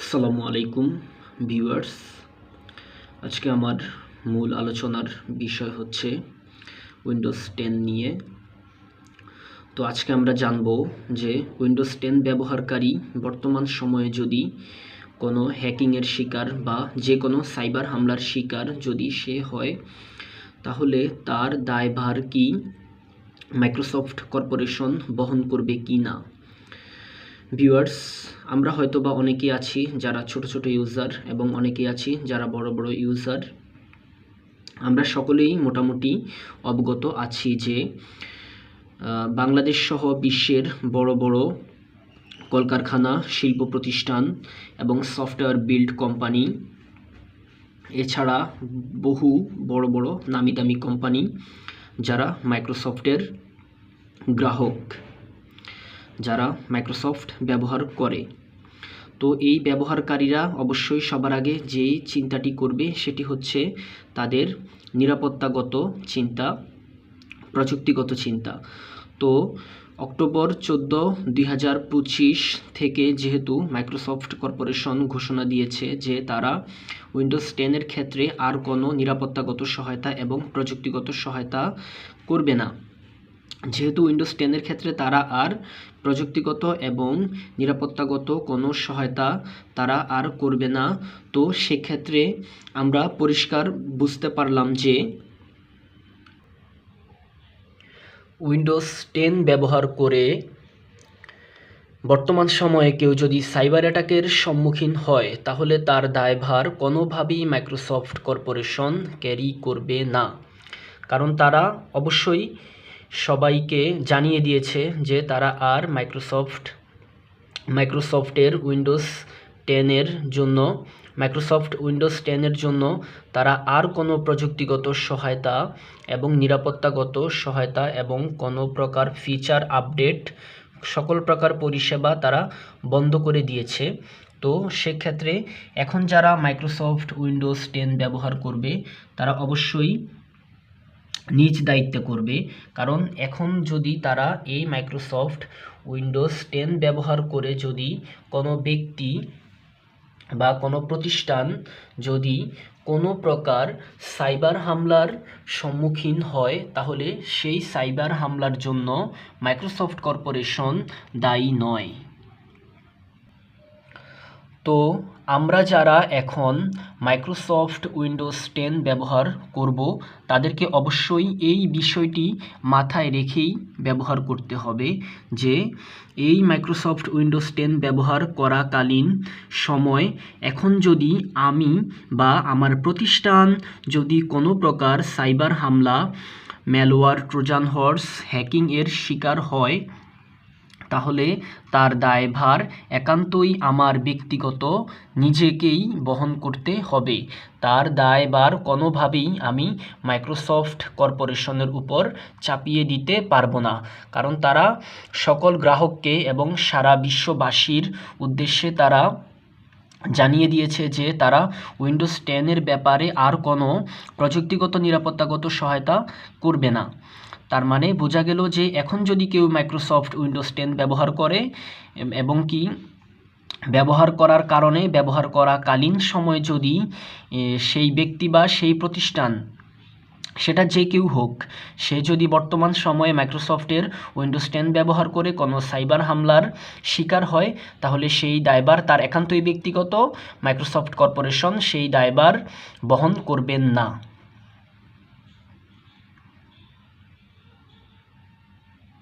আসসালামু আলাইকুম, ভিউয়ার্স। আজকে আমার মূল আলোচনার বিষয় হচ্ছে উইন্ডোজ টেন নিয়ে। তো আজকে আমরা জানব যে উইন্ডোজ টেন ব্যবহারকারী বর্তমান সময়ে যদি কোনো হ্যাকিংয়ের শিকার বা যে কোনো সাইবার হামলার শিকার যদি সে হয়, তাহলে তার দায়ভার কি মাইক্রোসফট কর্পোরেশন বহন করবে কি না? ভিউয়ার্স আমরা হয়তো বা অনেকেই আছি যারা ছোট ছোট ইউজার এবং অনেকেই আছি যারা বড় বড় ইউজার আমরা সকলেই মোটামুটি অবগত আছি যে বাংলাদেশ সহ বিশ্বের বড় বড় কলকারখানা, শিল্প প্রতিষ্ঠান এবং সফটওয়্যার বিল্ড কোম্পানি এছাড়া বহু বড় বড় নামি দামি কোম্পানি যারা মাইক্রোসফটের গ্রাহক। যারা মাইক্রোসফট ব্যবহার করে। তো এই ব্যবহারকারীরা অবশ্যই সবার আগে যেই চিন্তাটি করবে সেটি হচ্ছে তাদের নিরাপত্তাগত চিন্তা, প্রযুক্তিগত চিন্তা। তো অক্টোবর চোদ্দ দুই থেকে যেহেতু মাইক্রোসফট কর্পোরেশন ঘোষণা দিয়েছে যে তারা উইন্ডোজ টেনের ক্ষেত্রে আর কোনো নিরাপত্তাগত সহায়তা এবং প্রযুক্তিগত সহায়তা করবে না। যেহেতু উইন্ডোজ টেনের ক্ষেত্রে তারা আর প্রযুক্তিগত এবং নিরাপত্তাগত কোনো সহায়তা তারা আর করবে না। তো সেক্ষেত্রে আমরা পরিষ্কার বুঝতে পারলাম যে উইন্ডোজ টেন ব্যবহার করে বর্তমান সময়ে কেউ যদি সাইবার অ্যাটাকের সম্মুখীন হয়, তাহলে তার দায়ভার কোনোভাবেই মাইক্রোসফট কর্পোরেশন ক্যারি করবে না। কারণ তারা অবশ্যই সবাইকে জানিয়ে দিয়েছে যে তারা আর মাইক্রোসফট মাইক্রোসফটের উইন্ডোজ টেনের জন্য মাইক্রোসফট উইন্ডোজ টেনের জন্য তারা আর কোনো প্রযুক্তিগত সহায়তা এবং নিরাপত্তাগত সহায়তা এবং কোনো প্রকার ফিচার আপডেট সকল প্রকার পরিষেবা তারা বন্ধ করে দিয়েছে। তো সেক্ষেত্রে এখন যারা মাইক্রোসফট উইন্ডোজ টেন ব্যবহার করবে, তারা অবশ্যই নিজ দায়িত্বে করবে। কারণ এখন যদি তারা এই মাইক্রোসফট উইন্ডোজ টেন ব্যবহার করে যদি কোনো ব্যক্তি বা কোনো প্রতিষ্ঠান যদি কোনো প্রকার সাইবার হামলার সম্মুখীন হয়, তাহলে সেই সাইবার হামলার জন্য মাইক্রোসফট কর্পোরেশন দায়ী নয়। তো আমরা যারা এখন মাইক্রোসফট উইন্ডোজ টেন ব্যবহার করব, তাদেরকে অবশ্যই এই বিষয়টি মাথায় রেখেই ব্যবহার করতে হবে যে এই মাইক্রোসফট উইন্ডোজ টেন ব্যবহার করাকালীন সময় এখন যদি আমি বা আমার প্রতিষ্ঠান যদি কোনো প্রকার সাইবার হামলা ম্যালওয়ার ট্রোজান হর্স হ্যাকিং এর শিকার হয় তাহলে তার দায়ভার একান্তই আমার ব্যক্তিগত, নিজেকেই বহন করতে হবে। তার দায়ভার কোনোভাবেই আমি মাইক্রোসফট কর্পোরেশনের উপর চাপিয়ে দিতে পারব না। কারণ তারা সকল গ্রাহককে এবং সারা বিশ্ববাসীর উদ্দেশ্যে তারা জানিয়ে দিয়েছে যে তারা উইন্ডোজ টেনের ব্যাপারে আর কোনো প্রযুক্তিগত নিরাপত্তাগত সহায়তা করবে না। তার মানে বোঝা গেল যে এখন যদি কেউ মাইক্রোসফট উইন্ডোজ টেন ব্যবহার করে এবং কি ব্যবহার করার কারণে ব্যবহার করাকালীন সময় যদি সেই ব্যক্তি বা সেই প্রতিষ্ঠান, সেটা যে কেউ হোক, সে যদি বর্তমান সময়ে মাইক্রোসফটের উইন্ডোজ টেন ব্যবহার করে কোনো সাইবার হামলার শিকার হয়, তাহলে সেই দায়ভার তার একান্তই ব্যক্তিগত মাইক্রোসফট কর্পোরেশন সেই দায়ভার বহন করবেন না।